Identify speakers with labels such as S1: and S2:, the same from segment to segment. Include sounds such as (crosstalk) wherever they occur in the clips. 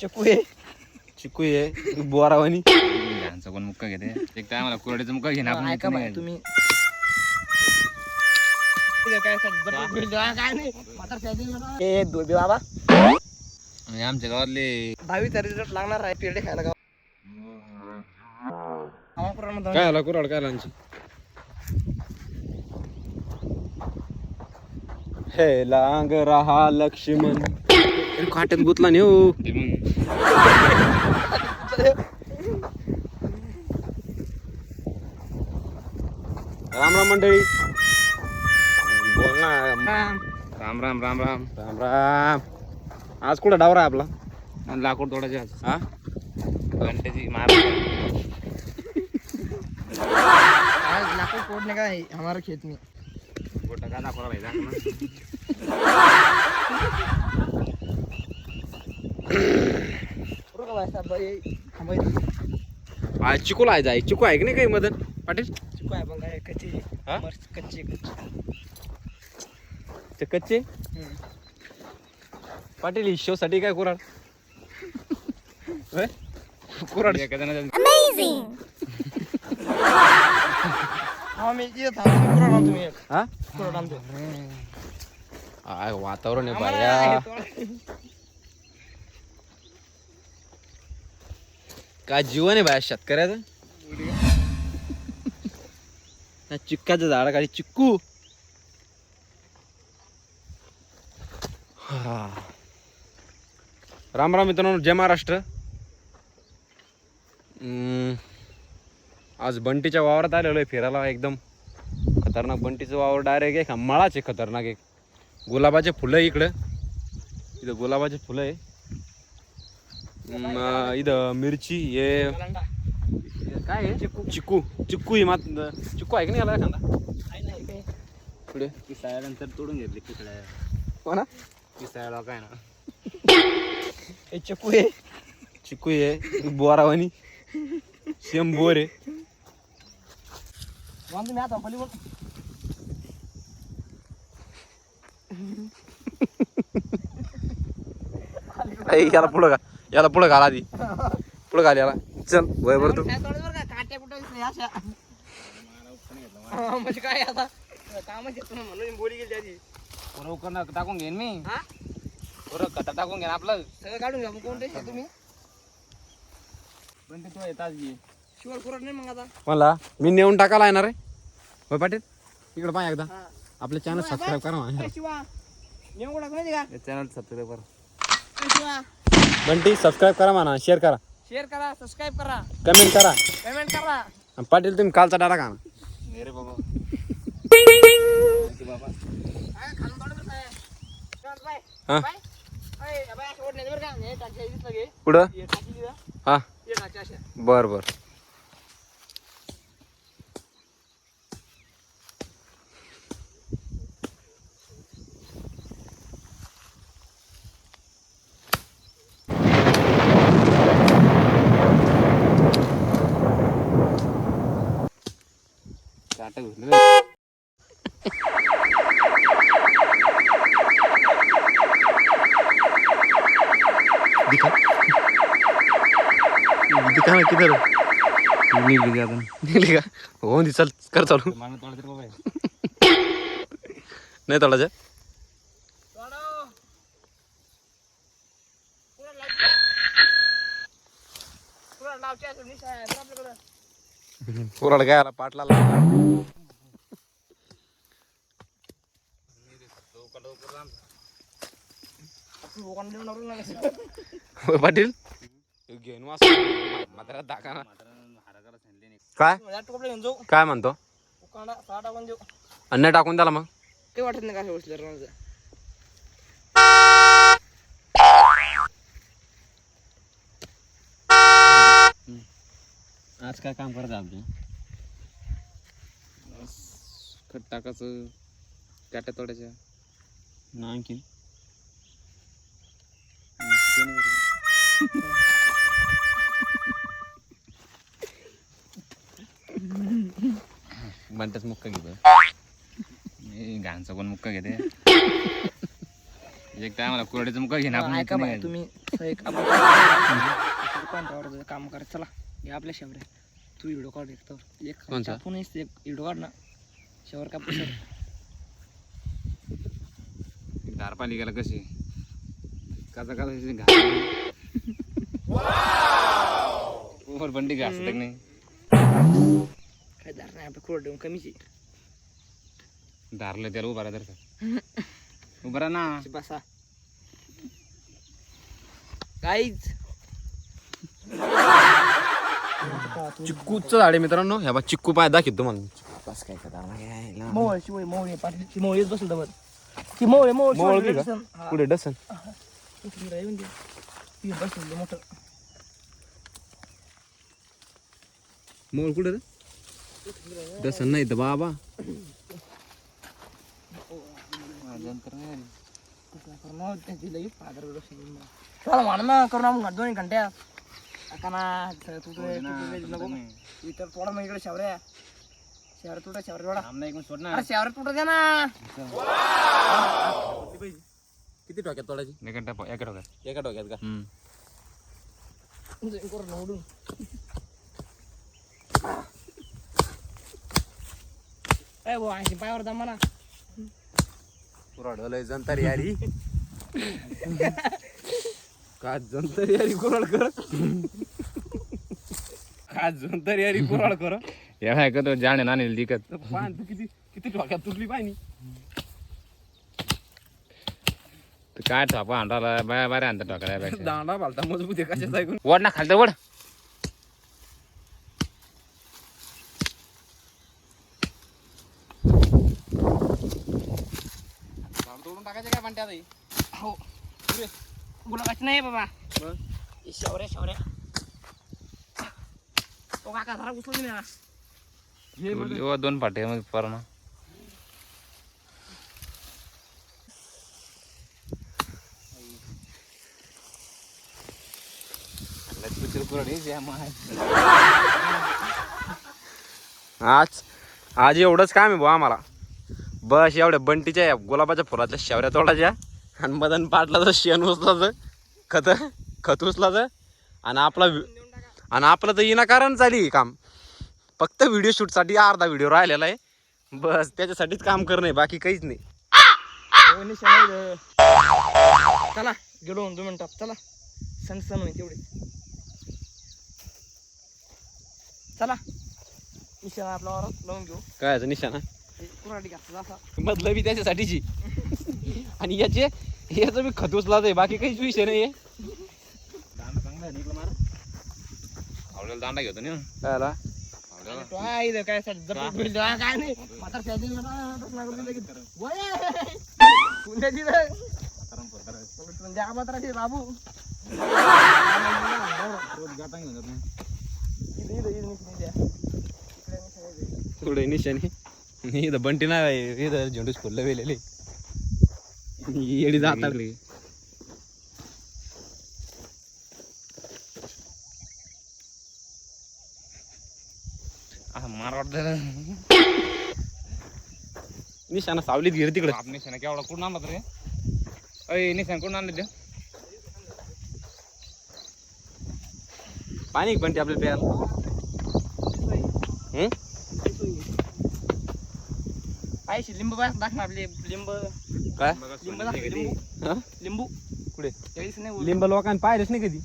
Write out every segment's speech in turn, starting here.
S1: चकू आहे
S2: चिकू आहे बोरावानी
S3: घाणचा कोण मुक्का घेते. एक टायमाला कुरडीचा मुक्का घेणार आपण
S1: ऐका तुम्ही काय काय नाही? ए दोबे बाबा.
S3: आणि आमच्या गावातले.
S1: दहावी तरी रिझल्ट लागणार आहे पेढे खायला गाव
S2: काय आला कुराड काय लांची हे लांग रहा लक्ष्मण. अरे काट्यात गुतला नाही हो.
S3: ते मग
S2: राम राम मंडळी. बोल ना.
S3: राम. राम राम राम
S2: राम. राम आज कुठं डावरा आपला?
S3: आणि लाकूड तोडायचे आज.
S2: हा?
S3: घंट्याची मार.
S1: आज लाकूड तोड़ने का है हमारा खेत में
S3: गोटा का.
S1: रुका भाई साहब भाई हाँ
S2: चिकूला आहे जाय. चिकू आहे की नाही काही मदन पाटील?
S1: कच्ची
S2: हाँ?
S1: मस्त कच्ची
S2: ते. पाटील शो साठी काय कुराड (laughs) होय? कुराड
S1: हाँ मैं तुम्ही आणतो एक.
S2: हा?
S1: आणतो.
S2: वातावरण आहे
S1: आम्हाला
S2: बाया
S1: हे
S2: काय जीवन आहे बाया शेतकऱ्याचं? या चिक्काचं झाड काढी चिक्कू हा. राम राम मित्रांनो जय महाराष्ट्र. आज बंटीच्या वावरात आलेलो आहे फिरायला एकदम. खतरनाक बंटीचं वावर डायरेक्ट एक मळाच आहे खतरनाक एक. गुलाबाचे फुलं आहे इकडं. इथं गुलाबाचे फुलं आहे. इथं मिरची हे. काय आहे? चिक्कू चिक्कू ही मात चिक्कू आहे की नाही याला एखादा?
S1: हे काय?
S2: पुढे.
S3: किसाळ्यानंतर तोडून घेतले किसळ्या
S2: हो ना?
S3: किसाळ्याला काय ना.
S1: हे चकू आहे.
S2: चिक्कू आहे. बोरावानी. सेम बोर आहे.
S1: वांदे मी आता पलीकडून
S2: ऐ, याला पुढं का याला पुढं घाला आधी. पुढं घाल याला. चल वय बरं तू
S1: काय तोडलं बरं अशा म्हणजे काय आता कामच येतो ना म्हणून बोली गेली
S3: टाकून घेईन मी
S1: हा।
S3: खता टाकून घेईन आपलं
S1: सगळं काढून घ्या मग कोण टेन्शन तुम्ही?
S3: पण ते तू येतात घे
S1: शुगर पुरत नाही मग आता
S2: मला मी नेऊन टाकायला येणार आहे? होय पाटील? इकडं पाय एकदा.
S1: हा।
S2: आपलं चॅनल सबस्क्राईब करा माझ्या
S1: ए, शिवा. नेऊन कुठं माहिती का?
S3: चॅनल सबस्क्राईब कर.
S1: ए, शिवा.
S2: बंटी सबस्क्राईब करा म्हणा शेअर करा.
S1: शेअर करा सबस्क्राईब करा.
S2: कमेंट करा.
S1: पेमेंट करा.
S2: आणि पाटील तुम्ही कालचा डाटा का. हा?
S1: हे हे.
S2: हा
S1: हे.
S2: बर बर
S3: काटा घुसलं रे.
S2: दिखा किधर
S3: निघली ती अजून.
S2: निघली का हो दी चल कर चालू.
S3: हे. (coughs)
S2: नाही तोडायचं. पुराड काय आला? पाटला. पाटील? घेऊन म्हातारा दाखा. काय? काय म्हणतो? अन्न टाकून द्याला मग.
S1: काही वाटत नाही काय रोज
S3: आज काय काम करायचं आपलं खत टाकायचं काट्या तोडायच्या.
S2: ना आणखी
S3: म्हणतात मुक्का घेतो घाणचा कोण मुक्का घेते. एक मुक्का आपण
S1: ऐका
S3: इथं
S1: बाई
S3: नाही
S1: तुम्ही एक आपण काम करायचं चला हे आपल्या शेवऱ्या. तू व्हिडिओ काढ एक तर. एक
S2: कोणचा?
S1: आपण एक व्हिडिओ काढ ना. शेवर कापूस
S3: धार पाली गेला कशी काचा काचा घास बंडी घास नाही.
S1: नाही आपलं कुरड कमीच आहे
S3: धारलं त्याला उभा राहा तर उभा राहा ना
S1: बसा काहीच
S2: चिक्कूचं झाड आहे मित्रांनो ह्या बा चिक्कू पाय दाखवतो तुम्हाला बस काय
S1: ती बसल ती
S2: का? पुढे डसन
S1: बसल मोठं
S2: मोळ कुठे रे डसन नाही तर बाबा.
S1: चला म्हणा ना करू ना मग दोन घंट्या. का ना तू इतर थोडा मग इकडे शेवऱ्या. शेवऱ्या तुटा शेवऱ्या थोडा
S3: आमना इकडून सोड ना.
S1: अरे शेवऱ्या तुटा द्या ना.
S2: किती टोक्यात तोडायची?
S3: एका टप एका टोका
S2: एका टोक्यात का
S1: करू ए भाऊ ऐंशी पायावर दमा ना
S2: कुराड लय जंतर यारी. का जंतर यारी कुराड कर. का जंतर यारी कुराड कर.
S3: एवढा ऐकत तो जाणे नाणे दिकत
S2: पान तू किती किती टोक्यात तुटली
S3: तर काय थापा अंडाला बाया बाऱ्या अंतर टोका
S2: दांडा बालता मजबूत आहे कशाच ऐकून
S3: वड ना खालतं वड.
S1: हो. गुलाबाची नाही बाबा. हे शेवऱ्या शेवऱ्या तो काका जरा उचलून द्या
S3: दोन पाटे मग परमा.
S2: आज आज एवढंच काम आहे भाऊ आम्हाला. बस एवढ्या बंटीच्या या गुलाबाच्या फुलाच्या शेवऱ्या तोडायच्या. आणि मदन पाटलाचं शेण उचलाचं खत खत उचलाचं आणि आपला आणि आपलं तर विनाकारण चाली काम. फक्त व्हिडिओ शूटसाठी अर्धा व्हिडिओ राहिलेला आहे. बस त्याच्यासाठीच काम करणं आहे बाकी काहीच नाही.
S1: चला गेलो दोन मिनिटात. चला सण सण तेवढे. चला निशाणा आपला लावून घेऊ.
S2: काय निशाणा?
S1: हे कुऱ्हाडी घातला असा
S2: मधलं बी त्याच्यासाठीची. आणि याचे याचं बी खत उचलाचं आहे बाकी काहीच विषय नाही आहे
S3: दांडा घेतो ना?
S2: काय आला?
S3: आवडेल
S1: तो आहे इथं काय साठी जपून ठेवली तेव्हा काय नाही. म्हातार शादी पुण्या दिलं आम्हाला बाबू इथं- इथं- इथं निशाणी द्या. इकडे निशाणी द्या.
S2: थोडं निशाणी. आणि (laughs) इथं बंटी नाही इथं झेंडूच फुलं वेलेले. येडी जातात.
S3: मार वाटतं
S2: निशाणा सावलीत गेली तिकडे.
S3: बाप निशाणा केवढा कुठून आणला रे? अय निशाण कुठून आणलं ते?
S2: पाणी आहे बंटी आपल्याला प्यायला? हम्म?
S1: पाहिजे लिंबू बस दाखव आपले. लिंब.
S2: काय?
S1: लिंब दाखव लिंबू.
S2: हा?
S1: लिंबू.
S2: कुठे?
S1: त्यावेळेस नाही बोलत.
S2: लिंब लोकांनी पाहिलंच नाही कधी.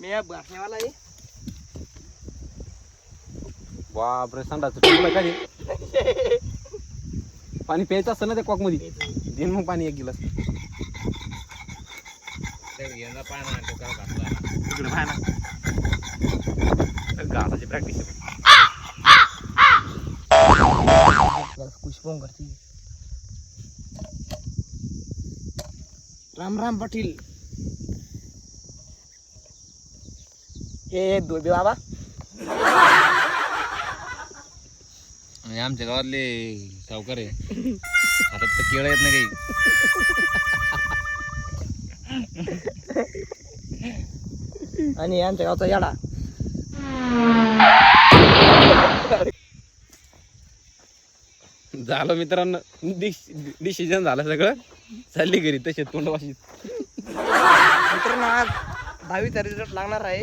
S1: मी या आहे.
S2: बापरे संडाचं कधी पाणी प्यायचं असतं ना त्या कॉकमध्ये दिन मग पाणी एक गिलास.
S3: यंदा पाय ना तो काय घातला
S2: तिकडे पाय ना घासाची प्रॅक्टिस
S1: खुश फोन करते राम राम पाटील. हे दोबे बाबा.
S3: आणि आमच्या गावातले सावकार आहे. हातात तर केळं येत नाही काही.
S1: आणि आमच्या गावचा याडा.
S2: झालं मित्रांनो. डिसिजन झालं सगळं. चालली घरी तसे तोंडवाशी.
S1: मित्रांनो आज दहावीचा रिझल्ट लागणार आहे.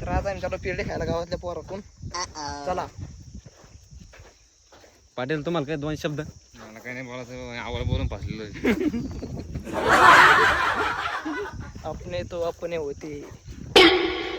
S1: तर आज आम्ही चालू पेढे खायला गावातल्या पोरातून. चला.
S2: पाटील तुम्हाला काय दोन शब्द?
S3: मला काही नाही बोलायचं आवड बोलून फसलेलो आहे.
S1: अपने तो अपने होते.